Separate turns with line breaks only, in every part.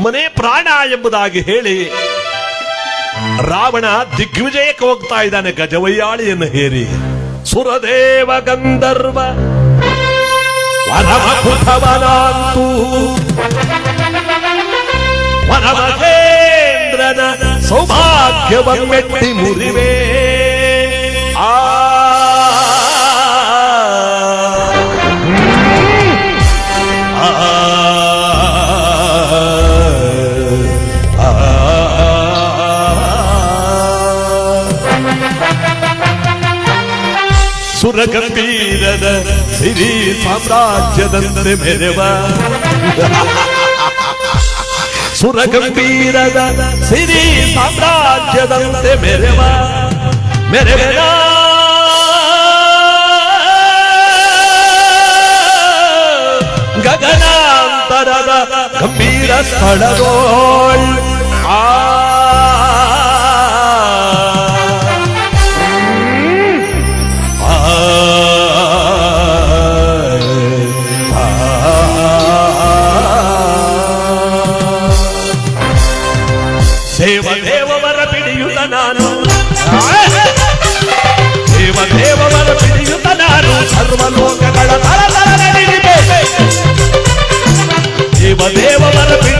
ಅಮ್ಮನೇ ಪ್ರಾಣ ಎಂಬುದಾಗಿ ಹೇಳಿ ರಾವಣ ದಿಗ್ವಿಜಯಕ್ಕೆ ಹೋಗ್ತಾ ಇದ್ದಾನೆ ಗಜವಯ್ಯಾಳಿಯನ್ನು ಹೇರಿ. ಸುರದೇವ ಗಂಧರ್ವ ವನಮಕುಥವನಾಂತೂ ವನಮಹೇಂದ್ರನ ಸೌಭಾಗ್ಯವನ್ನೆಟ್ಟಿ ಮುರಿವೆ. ಸುರಗಂಭೀರದ ಸಿರಿ ಸಾಮ್ರಾಜ್ಯದಂತೆ ಮೆರೆವ ಸುರಗಂಭೀರದ ಸಿರಿ ಸಾಮ್ರಾಜ್ಯದಂತೆ ಮೆರೆವ ಮೆರೆವೆನ ಗಗನಾಂತರದ ಗಂಭೀರ ಸ್ಥಳದೋಳ್ ಆ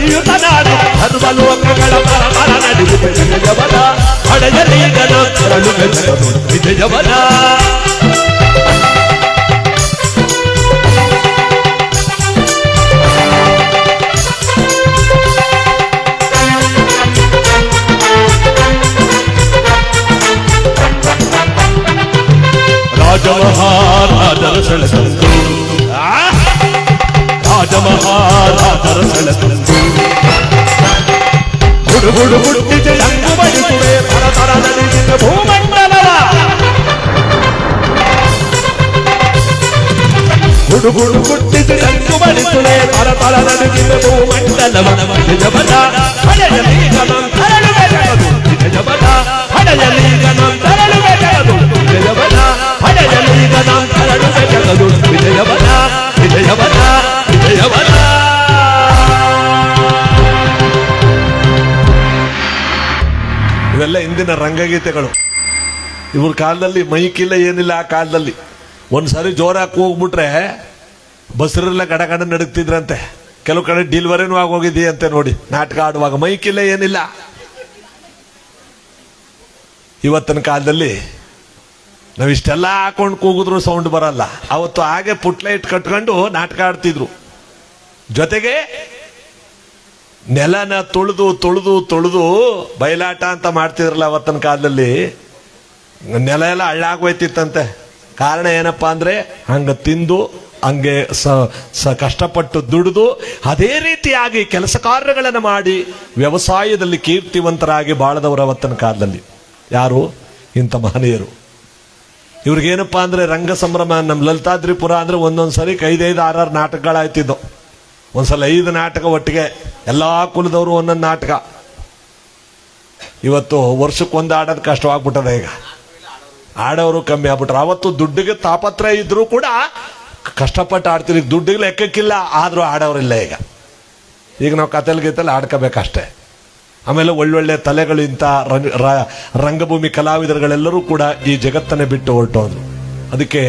ದೇವದೇವರ ಪಿಡಿಯುತ್ತ ನಾನು ಸರ್ವಲೋಕಗಳ ತಳತಳ ನಡೆದಿದೆ ವಿಜಯವನ ಹಡೆಯಲೀಗನ ಕರಳು ಬೆಚ್ಚದು ವಿಜಯವನ ರಾಜಮಹಾರಾಜರ ಸೆಳೆದಂದು ರಾಜಮಹಾರಾಜರ ಸೆಳೆದಂದು ಗುಡು ಗುಡು ಗುಟ್ಟಿಗೆ ಅಂಗು ಬಡಿಸುವೆ ತರ ತರ ನಡೆದಿದೆ ಭೂಮಂಡಲವ ಗುಡು ಗುಡು ಗುಟ್ಟಿಗೆ ಅಂಗು ಬಡಿಸುವೆ ಇವೆಲ್ಲ ಹಿಂದಿನ ರಂಗಗೀತೆಗಳು. ಇವ್ರ ಕಾಲದಲ್ಲಿ ಮೈಕಿಲ್ಲ ಏನಿಲ್ಲ ಆ ಕಾಲದಲ್ಲಿ. ಒಂದ್ಸರಿ ಜೋರಾಗಿ ಹೋಗ್ಬಿಟ್ರೆ ಬಸ್ರೆಲ್ಲ ಗಡ ಗಡ ನಡುಗ್ತಿದ್ರಂತೆ. ಕೆಲವು ಕಡೆ ಡಿಲ್ವರಿನೂ ಆಗೋಗಿದೆಯಂತೆ ನೋಡಿ. ನಾಟಕ ಆಡುವಾಗ ಮೈಕಿಲ್ಲ ಏನಿಲ್ಲ. ಇವತ್ತಿನ ಕಾಲದಲ್ಲಿ ನಾವಿಷ್ಟೆಲ್ಲ ಹಾಕೊಂಡು ಕೂಗಿದ್ರು ಸೌಂಡ್ ಬರಲ್ಲ. ಅವತ್ತು ಹಾಗೆ ಪುಟ್ಲೈಟ್ ಕಟ್ಕೊಂಡು ನಾಟಕ ಆಡ್ತಿದ್ರು. ಜೊತೆಗೆ ನೆಲನ ತುಳಿದು ತುಳಿದು ತುಳಿದು ಬಯಲಾಟ ಅಂತ ಮಾಡ್ತಿದ್ರಲ್ಲ ಅವತ್ತಿನ ಕಾಲದಲ್ಲಿ? ನೆಲ ಎಲ್ಲ ಹಳ್ಳಾಗೋಯ್ತಿತ್ತಂತೆ. ಕಾರಣ ಏನಪ್ಪ ಅಂದರೆ ಹಂಗೆ ತಿಂದು, ಹಂಗೆ ಸ ಸ ಕಷ್ಟಪಟ್ಟು ದುಡಿದು, ಅದೇ ರೀತಿಯಾಗಿ ಕೆಲಸ ಕಾರ್ಯಗಳನ್ನು ಮಾಡಿ ವ್ಯವಸಾಯದಲ್ಲಿ ಕೀರ್ತಿವಂತರಾಗಿ ಬಾಳದವರು ಅವತ್ತಿನ ಕಾಲದಲ್ಲಿ. ಯಾರು? ಇಂಥ ಮಹನೀಯರು. ಇವ್ರಿಗೇನಪ್ಪ ಅಂದರೆ ರಂಗ ಸಂಭ್ರಮ ನಮ್ಮ ಲಲಿತಾದ್ರಿಪುರ ಅಂದ್ರೆ ಒಂದೊಂದು ಸರಿ ಐದೈದು ಆರಾರು ನಾಟಕಗಳಾಯ್ತಿದ್ದು ಒಂದ್ಸಲ ಐದು ನಾಟಕ ಒಟ್ಟಿಗೆ ಎಲ್ಲಾ ಕುಲದವರು ಒಂದೊಂದು ನಾಟಕ. ಇವತ್ತು ವರ್ಷಕ್ಕೊಂದು ಆಡೋದು ಕಷ್ಟವಾಗ್ಬಿಟ್ಟದೆ ಈಗ. ಆಡೋರು ಕಮ್ಮಿ ಆಗ್ಬಿಟ್ರೆ. ಅವತ್ತು ದುಡ್ಡಿಗೆ ತಾಪತ್ರ ಇದ್ರೂ ಕೂಡ ಕಷ್ಟಪಟ್ಟು ಆಡ್ತೀವಿ. ದುಡ್ಡಿಗೆ ಲೆಕ್ಕಕ್ಕಿಲ್ಲ ಆದರೂ ಆಡೋರಿಲ್ಲ ಈಗ. ಈಗ ನಾವು ಕತೆಲ್ ಗೀತಲ್ಲಿ ಆಡ್ಕೋಬೇಕಷ್ಟೇ. ಆಮೇಲೆ ಒಳ್ಳೊಳ್ಳೆ ತಲೆಗಳು ಇಂಥ ರಂಗಭೂಮಿ ಕಲಾವಿದರುಗಳೆಲ್ಲರೂ ಕೂಡ ಈ ಜಗತ್ತನ್ನೇ ಬಿಟ್ಟು ಹೊರಟೋದ್ರು. ಅದಕ್ಕೆ